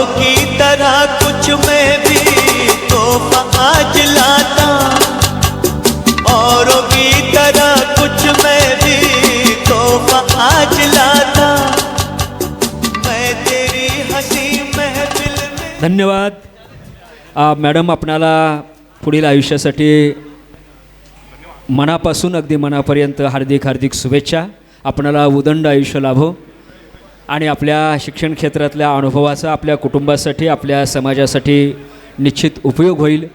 औरों की तरह कुछ मैं भी तोहफा आज लाता औरों की तरह कुछ मैं भी तोहफा आज लाता मैं तेरी हसी महफिल में धन्यवाद। मॅडम आपणाला पुढील आयुष्यासाठी मनापासून अगदी मनापर्यंत हार्दिक हार्दिक शुभेच्छा. आपणाला उदंड आयुष्य लाभो. आणि आपल्या शिक्षण क्षेत्रातल्या अनुभवाचा आपल्या कुटुंबासाठी आपल्या समाजासाठी निश्चित उपयोग होईल.